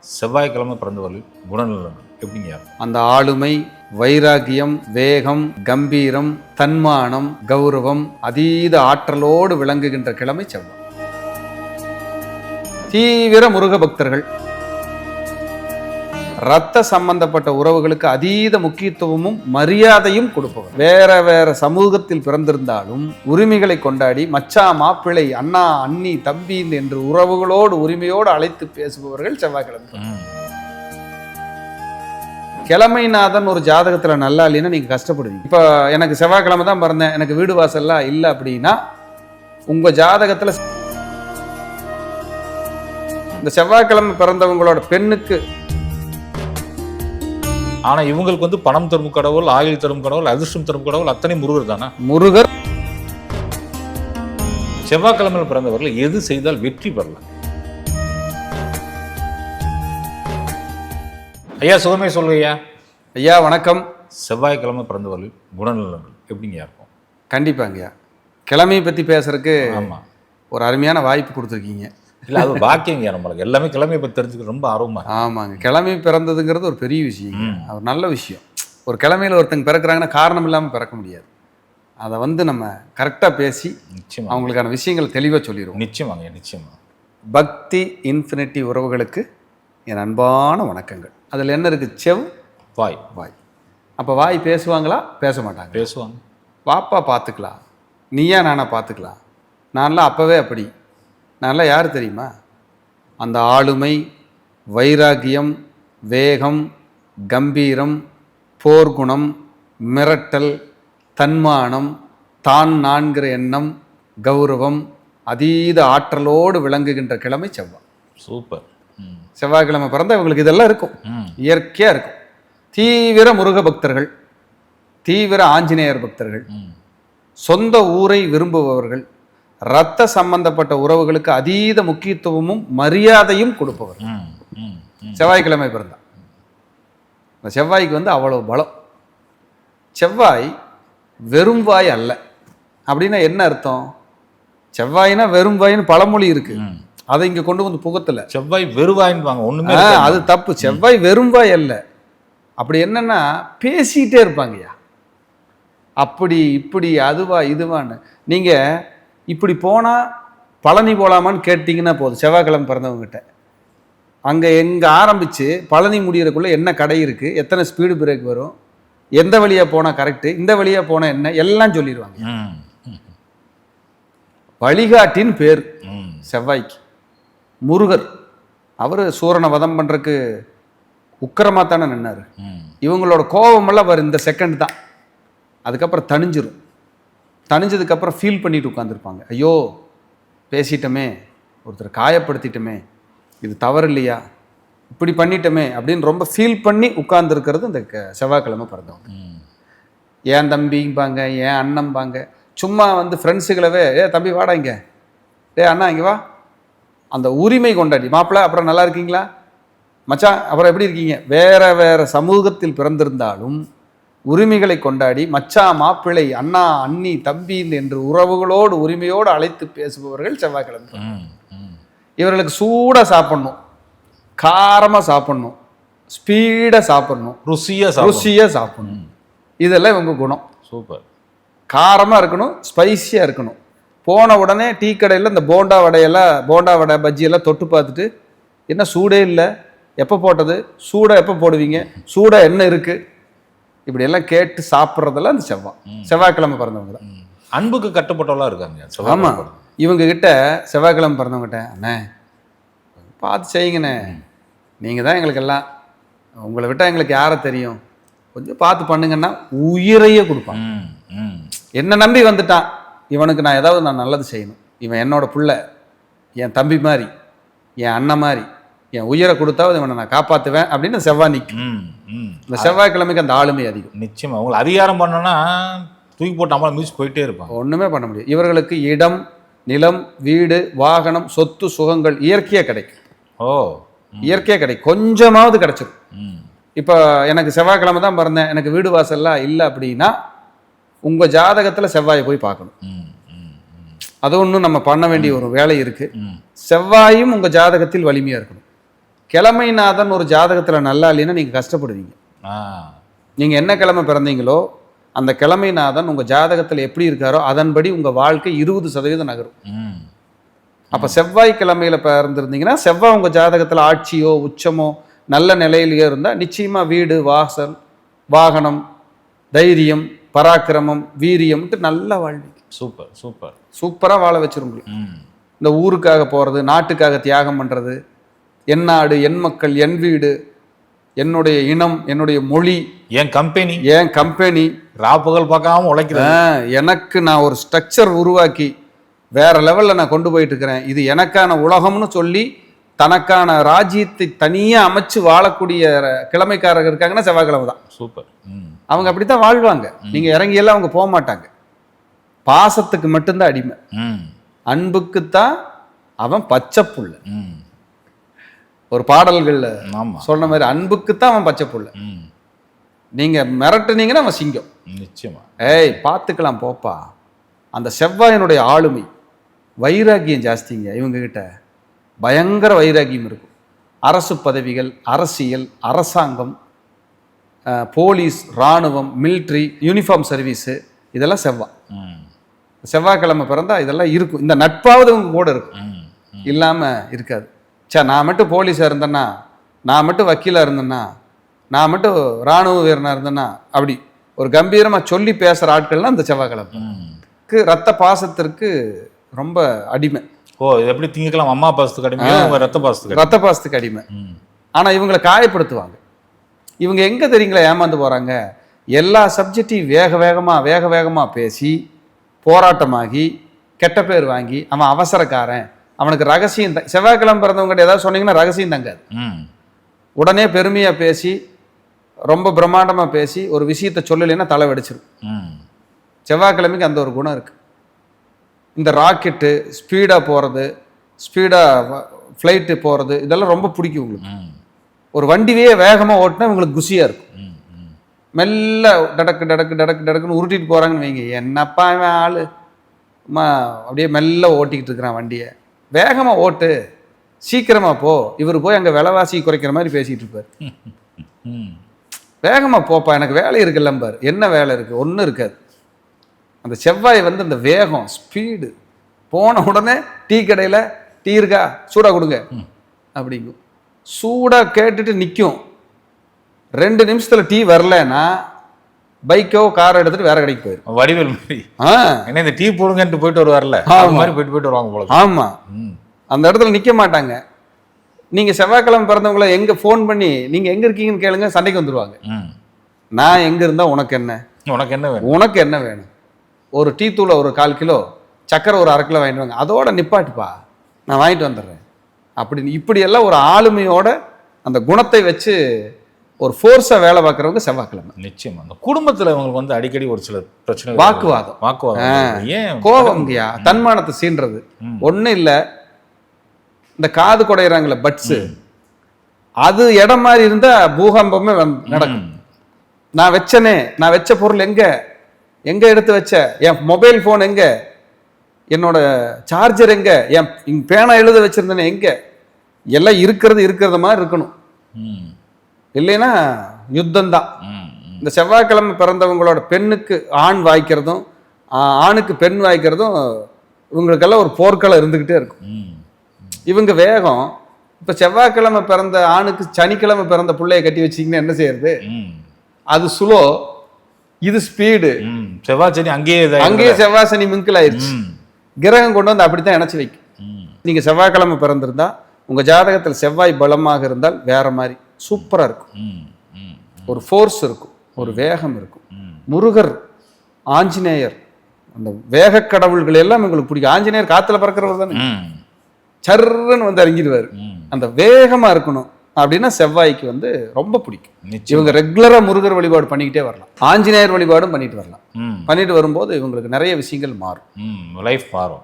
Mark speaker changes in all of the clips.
Speaker 1: செவ்வாய்க்கிழமை பிறந்தவர்கள் குணநலன் எப்படிங்க?
Speaker 2: அந்த ஆளுமை வைராகியம் வேகம் கம்பீரம் தன்மானம் கௌரவம் அதீத ஆற்றலோடு விளங்குகின்ற கிழமை செவ்வாய். தீவிர முருக பக்தர்கள் ரத்த சம்பந்தப்பட்ட உறவுகளுக்கு அதீத முக்கியத்துவமும் மரியாதையும் கொடுப்பவர். வேற வேற சமூகத்தில் பிறந்திருந்தாலும் உரிமைகளை கொண்டாடி மச்சா மாப்பிள்ளை அண்ணா அண்ணி தம்பி என்று உறவுகளோடு உரிமையோடு அழைத்து பேசுபவர்கள் செவ்வாய்க்கிழமை. கிழமைநாதன் ஒரு ஜாதகத்துல நல்லா இல்லைன்னா நீங்க கஷ்டப்படுவீங்க. இப்போ எனக்கு செவ்வாய்க்கிழமை தான் பிறந்தேன் எனக்கு வீடு வாசல்லாம் இல்லை அப்படின்னா உங்க ஜாதகத்துல இந்த செவ்வாய்க்கிழமை பிறந்தவங்களோட பெண்ணுக்கு
Speaker 1: ஆனா இவங்களுக்கு வந்து பணம் தரும் கடவுள் ஆயுள் தரும் கடவுள் அதிர்ஷ்டம் தரும் கடவுள் அத்தனை முருகர் தானே?
Speaker 2: முருகர்.
Speaker 1: செவ்வாய்க்கிழமையில் பிறந்தவர்கள் எது செய்தால் வெற்றி பெறலாம்? ஐயா சுகமே சொல்லுங்கய்யா
Speaker 2: ஐயா. வணக்கம்.
Speaker 1: செவ்வாய்க்கிழமை பிறந்தவர்கள் குணநலன்கள் எப்படிங்க இருக்கும்?
Speaker 2: கண்டிப்பாங்கய்யா கிழமையை பத்தி பேசுறதுக்கு
Speaker 1: ஆமா.
Speaker 2: ஒரு அருமையான வாய்ப்பு கொடுத்துருக்கீங்க.
Speaker 1: இல்ல அது பாக்கியங்க நம்மளுக்கு. எல்லாமே கிழமையை பத்தி தெரிஞ்சுக்க ரொம்ப ஆர்வமா இருக்கு.
Speaker 2: ஆமாங்க. கிழமை பிறந்ததுங்கிறது ஒரு பெரிய விஷயம். ஒரு நல்ல விஷயம். ஒரு கிழமையில ஒருத்தங்க பிறக்கிறாங்கன்னா காரணம் இல்லாமல் பிறக்க முடியாது. அதை வந்து நம்ம கரெக்டாக பேசி
Speaker 1: நிச்சயமா.
Speaker 2: அவங்களுக்கான விஷயங்களை தெளிவாக சொல்லிடுவோம்
Speaker 1: நிச்சயமாங்க நிச்சயமா.
Speaker 2: பக்தி இன்ஃபினிட்டி உறவுகளுக்கு என் அன்பான வணக்கங்கள். அதில் என்ன இருக்குது செவ்
Speaker 1: வாய்.
Speaker 2: வாய். அப்போ வாய் பேசுவாங்களா? பேச மாட்டாங்க.
Speaker 1: பேசுவாங்க.
Speaker 2: வாப்பா பார்த்துக்கலாம் நீயா நானா பார்த்துக்கலாம் நான்லாம் அப்போவே அப்படி நான்லாம் யார் தெரியுமா? அந்த ஆளுமை வைராகியம் வேகம் கம்பீரம் போர்க்குணம் மிரட்டல் தன்மானம் தான் நான்கிற எண்ணம் கௌரவம் அதீத ஆற்றலோடு விளங்குகின்ற கிழமை செவ்வாய்.
Speaker 1: சூப்பர்.
Speaker 2: செவ்வாய்க்கிழமை பிறந்தா இவங்களுக்கு இதெல்லாம் இருக்கும். இயற்கையாக இருக்கும். தீவிர முருக பக்தர்கள் தீவிர ஆஞ்சநேயர் பக்தர்கள் சொந்த ஊரை விரும்புபவர்கள் இரத்த சம்பந்தப்பட்ட உறவுகளுக்கு அதீத முக்கியத்துவமும் மரியாதையும் கொடுப்பவர். செவ்வாய்க்கிழமை பிறந்தா. இந்த செவ்வாய்க்கு வந்து அவ்வளவு பலம். செவ்வாய் வெறும் வாய் அல்ல. அப்படின்னா என்ன அர்த்தம்? செவ்வாய்னா வெறும் வாயின்னு பழமொழி இருக்கு. அதை இங்க கொண்டு வந்து புகத்துல.
Speaker 1: செவ்வாய் வெறுவாயின்பாங்க ஒண்ணுமே.
Speaker 2: அது தப்பு. செவ்வாய் வெறும் வாய் அல்ல. அப்படி என்னன்னா பேசிட்டே இருப்பாங்கய்யா. அப்படி இப்படி அதுவா இதுவான்னு. நீங்க இப்படி போனா பழனி போலாமான்னு கேட்டிங்கன்னா போதும். செவ்வாய்க்கிழமை பிறந்தவங்ககிட்ட. அங்க எங்க ஆரம்பிச்சு பழனி முடியறதுக்குள்ள என்ன கடை இருக்கு எத்தனை ஸ்பீடு பிரேக் வரும் எந்த வழியா போனா கரெக்ட் இந்த வழியா போனா என்ன எல்லாம் சொல்லிடுவாங்க. வழிகாட்டின் பேர் செவ்வாய்க்கு. முருகர். அவர் சூரனை வதம் பண்றதுக்கு உக்கிரமா தானே நின்னாரு. இவங்களோட கோபமெல்லாம் வரும் இந்த செகண்ட் தான். அதுக்கப்புறம் தணிஞ்சிரும். தணிஞ்சதுக்கப்புறம் ஃபீல் பண்ணிட்டு உட்காந்துருப்பாங்க ஐயோ பேசிட்டோமே ஒருத்தர் காயப்படுத்திட்டோமே இது தவறு இல்லையா இப்படி பண்ணிட்டோமே அப்படின்னு ரொம்ப ஃபீல் பண்ணி உட்கார்ந்துருக்கிறது இந்த க- செவ்வாய்க்கிழமை பிறந்தவங்க. ஏன் தம்பிம்பாங்க ஏன் அண்ணம்பாங்க? சும்மா வந்து ஃப்ரெண்ட்ஸுகளவே ஏ தம்பி வாடா இங்க. டே அண்ணா இங்க வா. அந்த உரிமை கொண்டாடி மாப்பிள்ளை அப்புறம் நல்லா இருக்கீங்களா? மச்சான் அப்புறம் எப்படி இருக்கீங்க? வேற வேற சமூகத்தில் பிறந்திருந்தாலும் உரிமைகளை கொண்டாடி மச்சா மாப்பிள்ளை அண்ணா அண்ணி தம்பி என்று உறவுகளோடு உரிமையோடு அழைத்து பேசுபவர்கள் செவ்வாய்க்கிழமை. இவர்களுக்கு சூடாக சாப்பிடணும் காரமாக சாப்பிடணும் ஸ்பீடாக சாப்பிடணும்
Speaker 1: ருசியா சாப்பிடும்
Speaker 2: ருசியாக சாப்பிடணும். இதெல்லாம் இவங்க குணம்.
Speaker 1: சூப்பர்.
Speaker 2: காரமாக இருக்கணும் ஸ்பைசியாக இருக்கணும். போன உடனே டீ கடையில் இந்த போண்டா வடையெல்லாம் போண்டா வடை பஜ்ஜியெல்லாம் தொட்டு பார்த்துட்டு என்ன சூடே இல்லை எப்போ போட்டது? சூடாக எப்போ போடுவீங்க? சூடாக என்ன இருக்குது இப்படியெல்லாம் கேட்டு சாப்பிட்றதெல்லாம் இந்த செவ்வாய் செவ்வாய்க்கிழமை பிறந்தவங்க தான்.
Speaker 1: அன்புக்கு கட்டுப்பட்டவளா இருக்காங்க.
Speaker 2: ஆமாம் இவங்க கிட்ட செவ்வாய்க்கிழமை பிறந்தவங்ககிட்ட அண்ணே பார்த்து செய்யுங்கண்ணே. நீங்கள் தான் எங்களுக்கு எல்லாம் உங்களை விட்டால் எங்களுக்கு யாரை தெரியும்? கொஞ்சம் பார்த்து பண்ணுங்கன்னா உயிரையே
Speaker 1: ம்.
Speaker 2: என்னை நம்பி வந்துட்டான். இவனுக்கு நான் ஏதாவது நான் நல்லது செய்யணும். இவன் என்னோட புள்ள. என் தம்பி மாதிரி. என் அண்ணன் மாதிரி. என் உயிரை கொடுத்தாவது இவனை நான் காப்பாற்றுவேன் அப்படின்னு செவ்வாய் நிற்கும் இந்த செவ்வாய்க்கிழமைக்கு அந்த ஆளுமை அதிகம்.
Speaker 1: நிச்சயமா. அவங்களை அதிகாரம் பண்ணோன்னா தூக்கி போட்டு நம்மள மிதிச்சு போயிட்டே இருப்பாங்க.
Speaker 2: ஒன்றுமே பண்ண முடியும் இவர்களுக்கு இடம் நிலம் வீடு வாகனம் சொத்து சுகங்கள் இயற்கையாக கிடைக்கும்.
Speaker 1: ஓ
Speaker 2: இயற்கையாக கிடைக்கும். கொஞ்சமாவது கிடைச்சிடும் இப்போ எனக்கு செவ்வாய்க்கிழமை தான் பிறந்தேன். எனக்கு வீடு வாசல்லாம் இல்லை அப்படின்னா உங்கள் ஜாதகத்தில் செவ்வாயை போய் பார்க்கணும். அது ஒன்றும் நம்ம பண்ண வேண்டிய ஒரு வேலை இருக்குது செவ்வாயும் உங்கள் ஜாதகத்தில் வலிமையாக இருக்கணும். கிழமைநாதன் ஒரு ஜாதகத்தில் நல்லா இல்லைன்னா நீங்கள் கஷ்டப்படுவீங்க. நீங்கள் என்ன கிழமை பிறந்தீங்களோ அந்த கிழமைநாதன் உங்கள் ஜாதகத்தில் எப்படி இருக்காரோ அதன்படி உங்கள் வாழ்க்கை இருபது சதவீதம் நகரும். அப்போ செவ்வாய் கிழமையில பிறந்திருந்தீங்கன்னா செவ்வாய் உங்கள் ஜாதகத்தில் ஆட்சியோ உச்சமோ நல்ல நிலையிலேயோ இருந்தால் நிச்சயமாக வீடு வாசல் வாகனம் தைரியம் பராக்கிரமம் வீரியம்ட்டு நல்லா வாழ்வீங்க
Speaker 1: சூப்பர் சூப்பர்.
Speaker 2: சூப்பராக வாழ
Speaker 1: ம்.
Speaker 2: இந்த ஊருக்காக போகிறது நாட்டுக்காக தியாகம் பண்ணுறது என் நாடு என் மக்கள் என் வீடு என்னுடைய இனம் என்னுடைய மொழி
Speaker 1: என் கம்பெனி
Speaker 2: என் கம்பெனி
Speaker 1: ராப்புகள் பார்க்காம உழைக்கிறது.
Speaker 2: எனக்கு நான் ஒரு ஸ்ட்ரக்சர் உருவாக்கி வேற லெவலில் நான் கொண்டு போயிட்டு இருக்கிறேன். இது எனக்கான உலகம்னு சொல்லி தனக்கான ராஜ்யத்தை தனியாக அமைச்சு வாழக்கூடிய கிழமைக்காரங்க இருக்காங்கன்னா செவ்வாய்க்கிழமை தான்.
Speaker 1: சூப்பர்
Speaker 2: அவங்க அப்படித்தான் வாழ்வாங்க. நீங்கள் இறங்கியெல்லாம் அவங்க போக மாட்டாங்க. பாசத்துக்கு மட்டும்தான் அடிமை. அன்புக்குத்தான் அவன் பச்சை புள்ள. ஒரு பாடல்கள்ல
Speaker 1: ஆமாம்
Speaker 2: சொன்ன மாதிரி அன்புக்குத்தான் அவன் பச்சை புள்ள.
Speaker 1: ம்.
Speaker 2: நீங்க மிரட்டுனீங்கன்னா அவன் சிங்கம்.
Speaker 1: நிச்சயமா.
Speaker 2: ஏய் பார்த்துக்கலாம் போப்பா. அந்த செவ்வாயினுடைய ஆளுமை வைராக்கியம் ஜாஸ்திங்க இவங்க கிட்ட பயங்கர வைராக்கியம் இருக்கும். அரசு பதவிகள் அரசியல் அரசாங்கம் போலீஸ் இராணுவம் மிலிட்ரி யூனிஃபார்ம் சர்வீஸு இதெல்லாம் செவ்வாய். செவ்வாய்க்கிழமை பிறந்தா இதெல்லாம் இருக்கும். இந்த நட்பாவது உங்க கூட இருக்கும். இல்லாமல் இருக்காது. சே நான் மட்டும் போலீஸாக இருந்தேன்னா? நான் மட்டும் வக்கீலாக இருந்தேன்னா? நான் மட்டும் இராணுவ வீரனாக இருந்தேன்னா? அப்படி ஒரு கம்பீரமாக சொல்லி பேசுகிற ஆட்கள்லாம் இந்த செவ்வாய்க்கிழமை.
Speaker 1: ம்.
Speaker 2: க்கு ரத்த பாசத்திற்கு ரொம்ப அடிமை.
Speaker 1: ஓ இது எப்படி திங்கக்கிழமை அம்மா பாசத்துக்கு உங்க ரத்த பாசத்துக்கு அடிமை.
Speaker 2: ரத்த பாசத்துக்கு அடிமை. ஆனால் இவங்களை காயப்படுத்துவாங்க. இவங்க எங்கே தெரியுங்களா ஏமாந்து போகிறாங்க எல்லா சப்ஜெக்டையும் வேக வேகமாக வேக வேகமாக பேசி போராட்டமாகி கெட்ட பேர் வாங்கி அவன் அவசரக்காரன் அவனுக்கு ரகசியம் த- செவ்வாய்க்கிழமை பிறந்தவங்ககிட்ட ஏதாவது சொன்னீங்கன்னா ரகசியம் தங்காது.
Speaker 1: ம்.
Speaker 2: உடனே பெருமையாக பேசி ரொம்ப பிரம்மாண்டமாக பேசி ஒரு விஷயத்தை சொல்லலைன்னா தலை வெடிச்சிரும்.
Speaker 1: ம்.
Speaker 2: செவ்வாய்க்கிழமைக்கு அந்த ஒரு குணம் இருக்குது இந்த ராக்கெட்டு ஸ்பீடாக போகிறது ஸ்பீடாக ஃப்ளைட்டு போகிறது இதெல்லாம் ரொம்ப பிடிக்கும் உங்களுக்கு. ஒரு வண்டியே வேகமாக ஓட்டினா உங்களுக்கு குஷியாக இருக்கும். மெல்ல டடக்கு டடக்கு டடக்கு டடக்குன்னு உருட்டிட்டு போகிறாங்கன்னு வைங்க. என்னப்பா ஆள்? அப்படியே மெல்ல ஓட்டிக்கிட்டு இருக்கிறான் வண்டியை. வேகமாக ஓட்டு சீக்கிரமாக போ. இவர் போய் அங்கே விலைவாசி குறைக்கிற மாதிரி பேசிகிட்டு இருப்பார். வேகமாக போப்பா எனக்கு வேலை இருக்குல்லம்பார். என்ன வேலை இருக்குது ஒன்றும் இருக்காது. அந்த செவ்வாய் வந்து அந்த வேகம் ஸ்பீடு போன உடனே டீ கடையில் டீ இருக்கா? சூடாக கொடுங்க. அப்படிங்கும். சூடாக கேட்டுட்டு நிற்கும் ரெண்டு நிமிஷத்தில் டீ வரலன்னா பைக்கோ கார் எடுத்துட்டு வேற கடைக்கு போயிடும்
Speaker 1: வடிவேல் மாதிரி. என்ன இந்த டீ போடுங்கன்ட்டு போயிட்டு வருவார்ல அது
Speaker 2: ஆமா.
Speaker 1: மாதிரி போயிட்டு போயிட்டு வருவாங்க போல
Speaker 2: ஆமாம்
Speaker 1: ம்.
Speaker 2: அந்த இடத்துல நிற்க மாட்டாங்க. நீங்கள் செவ்வாய்க்கிழமை பிறந்தவங்கள எங்கே ஃபோன் பண்ணி நீங்கள் எங்கே இருக்கீங்கன்னு கேளுங்க சண்டைக்கு வந்துடுவாங்க
Speaker 1: ம்.
Speaker 2: நான் எங்கே இருந்தால் உனக்கு என்ன?
Speaker 1: உனக்கு என்ன வேணும்?
Speaker 2: உனக்கு என்ன வேணும்? ஒரு டீ தூளை ஒரு கால் கிலோ சக்கரை ஒரு அரை கிலோ வாங்கிட்டு வாங்க. அதோட நிப்பாட்டுப்பா. நான் வாங்கிட்டு வந்துடுறேன். அப்படின்னு இப்படியெல்லாம் ஒரு ஆளுமையோட அந்த குணத்தை வச்சு ஒரு ஃபோர்ஸாக வேலை பார்க்குறவங்க செவ்வாய்க்கிழமை.
Speaker 1: நிச்சயமா. அந்த குடும்பத்துல இவங்களுக்கு வந்து அடிக்கடி ஒரு சில பிரச்சனைகள்
Speaker 2: வாக்குவாதம்.
Speaker 1: வாக்குவாதம். ஏன்
Speaker 2: கோபம்ங்கய்யா தன்மானத்தை சீன்றது. ஒன்றும் இல்லை. இந்த காது குடையிறாங்களே பட்ஸு அது இடம் மாதிரி இருந்தால் பூகம்பமே நடக்கும். நான் வச்சனே நான் வச்ச பொருள் எங்க? எங்க எடுத்து வச்ச? என் மொபைல் ஃபோன் எங்க? என்னோட சார்ஜர் எங்க? என் பேனா எழுத வச்சிருந்தேனே எங்க? எல்லாம் இருக்கிறது இருக்கிறது மாதிரி இருக்கணும். இல்லைன்னா யுத்தம் தான்
Speaker 1: ம். ம்.
Speaker 2: இந்த செவ்வாய்க்கிழமை பிறந்தவங்களோட பெண்ணுக்கு ஆண் வாய்க்கிறதும் ஆணுக்கு பெண் வாய்க்கிறதும் இவங்களுக்கெல்லாம் ஒரு போர்க்களம் இருந்துக்கிட்டே இருக்கும். இவங்க வேகம் இப்போ செவ்வாய்க்கிழமை பிறந்த ஆணுக்கு சனிக்கிழமை பிறந்த பிள்ளைய கட்டி வச்சிங்கன்னா என்ன செய்யறது. அது சுலோ இது ஸ்பீடு.
Speaker 1: செவ்வாய் செடி அங்கேயே.
Speaker 2: அங்கேயே செவ்வாய் சனி மிங்கில் ஆயிடுச்சு. கிரகம் கொண்டு வந்து அப்படித்தான் இணைச்சு வைக்கும்
Speaker 1: ம்.
Speaker 2: நீங்க செவ்வாய்க்கிழமை பிறந்திருந்தா உங்க ஜாதகத்தில் செவ்வாய் பலமாக இருந்தால் வேற மாதிரி சூப்பரா இருக்கும். ஒரு ஃபோர்ஸ் இருக்கும் ஒரு வேகம் இருக்கும். முருகர் ஆஞ்சநேயர் அந்த வேக கடவுள்கள் எல்லாம் உங்களுக்கு பிடிக்கும். ஆஞ்சநேயர் காத்துல பறக்கிறவர் தானே. சர்ன்னு வந்து இறங்கிடுவார்.
Speaker 1: ம்.
Speaker 2: அந்த வேகமா இருக்கணும் அப்படின்னா செவ்வாய்க்கு வந்து ரொம்ப பிடிக்கும். இவங்க ரெகுலரா முருகர் வழிபாடு பண்ணிக்கிட்டே வரலாம். ஆஞ்சநேயர் வழிபாடும் பண்ணிட்டு வரலாம். பண்ணிட்டு வரும்போது இவங்களுக்கு நிறைய விஷயங்கள் மாறும்.
Speaker 1: லைஃப் மாறும்.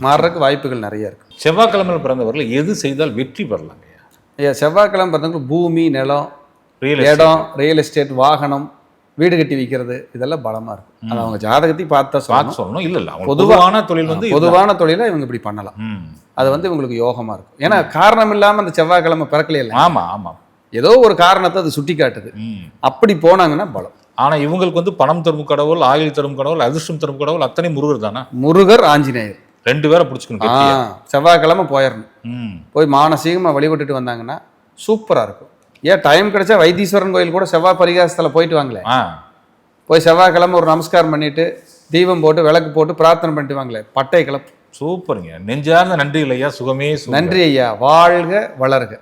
Speaker 2: மாறுறதுக்கு வாய்ப்புகள் நிறைய இருக்கு.
Speaker 1: செவ்வாய்க்கிழமையில் பிறந்தவர்கள் எது செய்தால் வெற்றி பெறலாங்க.
Speaker 2: செவ்வாய்க்கிழமை பார்த்தவங்க பூமி நிலம் இடம் ரியல் எஸ்டேட் வாகனம் வீடு கட்டி வைக்கிறது இதெல்லாம் பலமா இருக்கும். அது அவங்க ஜாதகத்தையும் பார்த்தா
Speaker 1: பார்க்க
Speaker 2: சொல்லணும்.
Speaker 1: இல்ல இல்ல பொதுவான தொழில் வந்து.
Speaker 2: பொதுவான தொழிலை இவங்க இப்படி பண்ணலாம். அது வந்து உங்களுக்கு யோகமா இருக்கும். ஏன்னா காரணம் இல்லாம அந்த செவ்வாய்க்கிழமை பிறக்கலையில
Speaker 1: ஆமா ஆமா.
Speaker 2: ஏதோ ஒரு காரணத்தை அது சுட்டி காட்டுது. அப்படி போனாங்கன்னா பலம்.
Speaker 1: ஆனா இவங்களுக்கு வந்து பணம் தரும் கடவுள் ஆயுள் தரும் கடவுள் அதிர்ஷ்டம் தரும் கடவுள் அத்தனை முருகர் தானே?
Speaker 2: முருகர் ஆஞ்சநேயர்.
Speaker 1: ரெண்டு பேரை பிடிச்சிக்கணும்.
Speaker 2: செவ்வாய்க்கிழமை போயிடணும்.
Speaker 1: ம்.
Speaker 2: போய் மானசீகமாக வழிபட்டுட்டு வந்தாங்கன்னா சூப்பரா இருக்கும். ஏன் டைம் கிடைச்சா வைத்தீஸ்வரன் கோயில் கூட செவ்வாய் பரிகாசத்துல போயிட்டு வாங்களே. போய் செவ்வாய்க்கிழமை ஒரு நமஸ்காரம் பண்ணிட்டு தீபம் போட்டு விளக்கு போட்டு பிரார்த்தனை பண்ணிட்டு வாங்களே. பட்டை கிளப்பு.
Speaker 1: சூப்பருங்க. நெஞ்சார்ந்த நன்றி ஐயா. சுகமே சுகம்.
Speaker 2: நன்றி ஐயா. வாழ்க வளர்க.